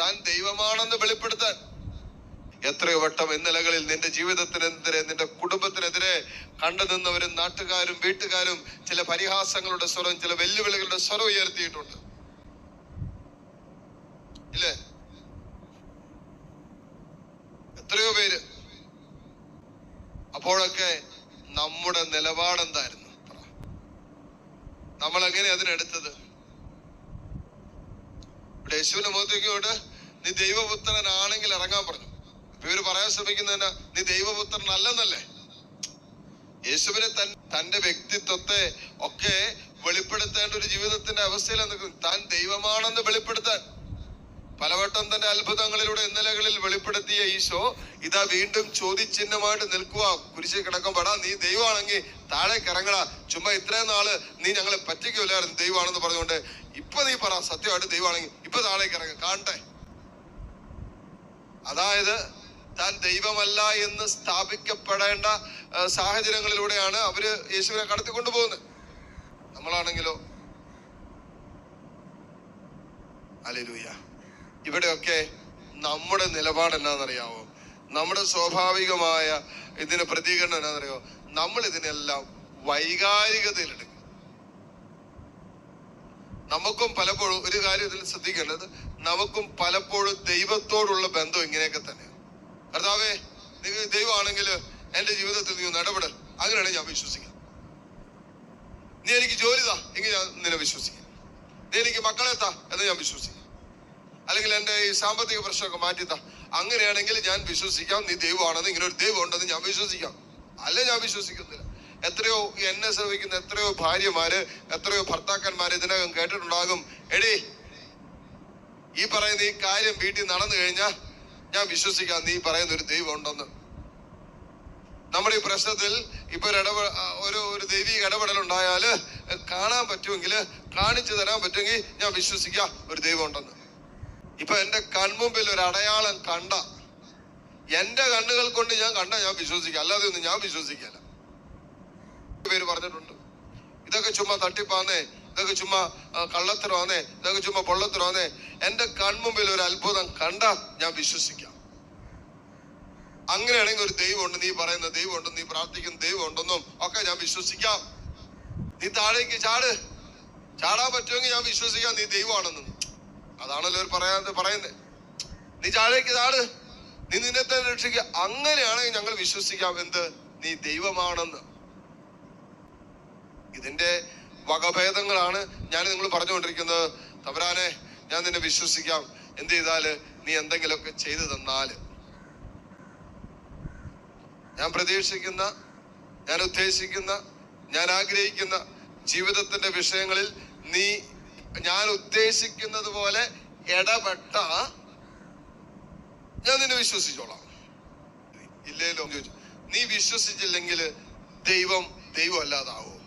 താൻ ദൈവമാണെന്ന് വെളിപ്പെടുത്താൻ. എത്രയോ വട്ടം ഇന്നലകളിൽ നിന്റെ ജീവിതത്തിനെതിരെ നിന്റെ കുടുംബത്തിനെതിരെ കണ്ടു നിന്നവരും നാട്ടുകാരും വീട്ടുകാരും ചില പരിഹാസങ്ങളുടെ സ്വരം ചില വെല്ലുവിളികളുടെ സ്വരം ഉയർത്തിയിട്ടുണ്ട്. ഇല്ലേ? എത്രയോ പേര്. അപ്പോഴൊക്കെ നമ്മുടെ നിലപാട് എന്തായിരുന്നു നമ്മൾ എങ്ങനെ അതിനെടുത്തത്? ഇവിടെ യേശുവിന്റെ മുഖത്തേക്കോട്ട് നീ ദൈവപുത്രനാണെങ്കിൽ ഇറങ്ങാൻ പറഞ്ഞു. ഇവർ പറയാൻ ശ്രമിക്കുന്നതന്നെ നീ ദൈവപുത്രൻ അല്ലെന്നല്ലേ യേശുവിനെ തൻ തന്റെ വ്യക്തിത്വത്തെ ഒക്കെ വെളിപ്പെടുത്തേണ്ട ഒരു ജീവിതത്തിന്റെ അവസ്ഥയിലാണ് താൻ ദൈവമാണെന്ന് വെളിപ്പെടുത്താൻ. പലവട്ടം തന്റെ അത്ഭുതങ്ങളിലൂടെ ഇന്നലകളിൽ വെളിപ്പെടുത്തിയ ഈശോ ഇതാ വീണ്ടും ചോദ്യചിഹ്നമായിട്ട് നിൽക്കുക. കുരിശിൽ കിടക്കുമ്പോടാ നീ ദൈവമാണെങ്കിൽ താഴെ ഇറങ്ങടാ. ചുമ്മാ ഇത്രയും നാൾ നീ ഞങ്ങളെ പറ്റിക്കില്ലായിരുന്നു ദൈവമാണെന്ന് പറഞ്ഞുകൊണ്ട് ഇപ്പൊ നീ പറ സത്യമായിട്ട് ദൈവമാണെങ്കിൽ ഇപ്പൊ താഴേക്ക് ഇറങ്ങ. കാണട്ടെ. അതായത് താൻ ദൈവമല്ല എന്ന് സ്ഥാപിക്കപ്പെടേണ്ട സാഹചര്യങ്ങളിലൂടെയാണ് അവർ യേശുവിനെ കടത്തിക്കൊണ്ടു ഇവിടെയൊക്കെ നമ്മുടെ നിലപാട് എന്നാണെന്നറിയാവോ നമ്മുടെ സ്വാഭാവികമായ ഇതിന് പ്രതികരണം എന്നാണെന്നറിയോ നമ്മൾ ഇതിനെല്ലാം വൈകാരികതയിലെടുക്കും. നമുക്കും പലപ്പോഴും ഒരു കാര്യം ഇതിൽ ശ്രദ്ധിക്കേണ്ടത് നമുക്കും പലപ്പോഴും ദൈവത്തോടുള്ള ബന്ധം ഇങ്ങനെയൊക്കെ തന്നെയാണ്. കർത്താവേ നിങ്ങൾ ദൈവമാണെങ്കിൽ എന്റെ ജീവിതത്തിൽ നീ നടപടൽ അങ്ങനെയാണ് ഞാൻ വിശ്വസിക്കുന്നത് നീ എനിക്ക് ജോലി താ എങ്കിൽ ഞാൻ നിന്നെ വിശ്വസിക്കും. നീ എനിക്ക് മക്കളെ താ എന്ന് ഞാൻ വിശ്വസിക്കും. അല്ലെങ്കിൽ എന്റെ ഈ സാമ്പത്തിക പ്രശ്നമൊക്കെ മാറ്റിത്താ. അങ്ങനെയാണെങ്കിൽ ഞാൻ വിശ്വസിക്കാം നീ ദൈവമാണെന്ന് ഇങ്ങനെ ഒരു ദൈവം ഉണ്ടെന്ന് ഞാൻ വിശ്വസിക്കാം. അല്ല ഞാൻ വിശ്വസിക്കുന്നില്ല. എത്രയോ എന്നെ ശ്രമിക്കുന്ന എത്രയോ ഭാര്യമാര് എത്രയോ ഭർത്താക്കന്മാര് ഇതിനകം കേട്ടിട്ടുണ്ടാകും. എടീ ഈ പറയുന്ന ഈ കാര്യം വീട്ടിൽ നടന്നു കഴിഞ്ഞാൽ ഞാൻ വിശ്വസിക്കാം നീ പറയുന്ന ഒരു ദൈവം ഉണ്ടെന്ന്. നമ്മുടെ ഈ പ്രശ്നത്തിൽ ഇപ്പൊ ഇടപെ ഒരു ഒരു ദൈവിക ഇടപെടൽ ഉണ്ടായാൽ കാണാൻ പറ്റുമെങ്കിൽ കാണിച്ചു തരാൻ പറ്റുമെങ്കിൽ ഞാൻ വിശ്വസിക്കാം ഒരു ദൈവം ഉണ്ടെന്ന്. ഇപ്പൊ എന്റെ കൺമുമ്പിൽ ഒരു അടയാളം കണ്ട. എന്റെ കണ്ണുകൾ കൊണ്ട് ഞാൻ കണ്ട ഞാൻ വിശ്വസിക്കാം. അല്ലാതെ ഒന്നും ഞാൻ വിശ്വസിക്കല പേര് പറഞ്ഞിട്ടുണ്ട്. ഇതൊക്കെ ചുമ്മാ തട്ടിപ്പാന്നേ ഇതൊക്കെ ചുമ്മാ കള്ളത്തരമാന്നേ ഇതൊക്കെ ചുമ്മാ പൊള്ളത്തരമാന്നേ. എന്റെ കൺമുമ്പിൽ ഒരു അത്ഭുതം കണ്ട ഞാൻ വിശ്വസിക്കാം. അങ്ങനെയാണെങ്കിൽ ഒരു ദൈവമുണ്ട് നീ പറയുന്ന ദൈവമുണ്ട് നീ പ്രാർത്ഥിക്കുന്ന ദൈവമുണ്ടെന്നും ഒക്കെ ഞാൻ വിശ്വസിക്കാം. നീ താഴേക്ക് ചാട്. ചാടാൻ പറ്റുമെങ്കിൽ ഞാൻ വിശ്വസിക്കാം നീ ദൈവമാണെന്നും. അതാണല്ലോ പറയാതെ പറയുന്നത്. നീ താഴേക്ക് താട് നീ നിന്നെ തന്നെ രക്ഷിക്കുക അങ്ങനെയാണെങ്കിൽ ഞങ്ങൾ വിശ്വസിക്കാം എന്ത്? നീ ദൈവമാണെന്ന്. ഇതിന്റെ വകഭേദങ്ങളാണ് ഞാൻ നിങ്ങൾ പറഞ്ഞുകൊണ്ടിരിക്കുന്നത്. തവരാനെ ഞാൻ നിന്നെ വിശ്വസിക്കാം. എന്ത് ചെയ്താൽ നീ എന്തെങ്കിലുമൊക്കെ ചെയ്തു തന്നാൽ. ഞാൻ പ്രതീക്ഷിക്കുന്ന ഞാൻ ഉദ്ദേശിക്കുന്ന ഞാൻ ആഗ്രഹിക്കുന്ന ജീവിതത്തിന്റെ വിഷയങ്ങളിൽ നീ ഞാൻ ഉദ്ദേശിക്കുന്നത് പോലെ ഇടപെട്ട ഞാൻ നിന്നെ വിശ്വസിച്ചോളാം. ഇല്ലേലോ നീ വിശ്വസിച്ചില്ലെങ്കിൽ ദൈവം ദൈവം അല്ലാതാവോ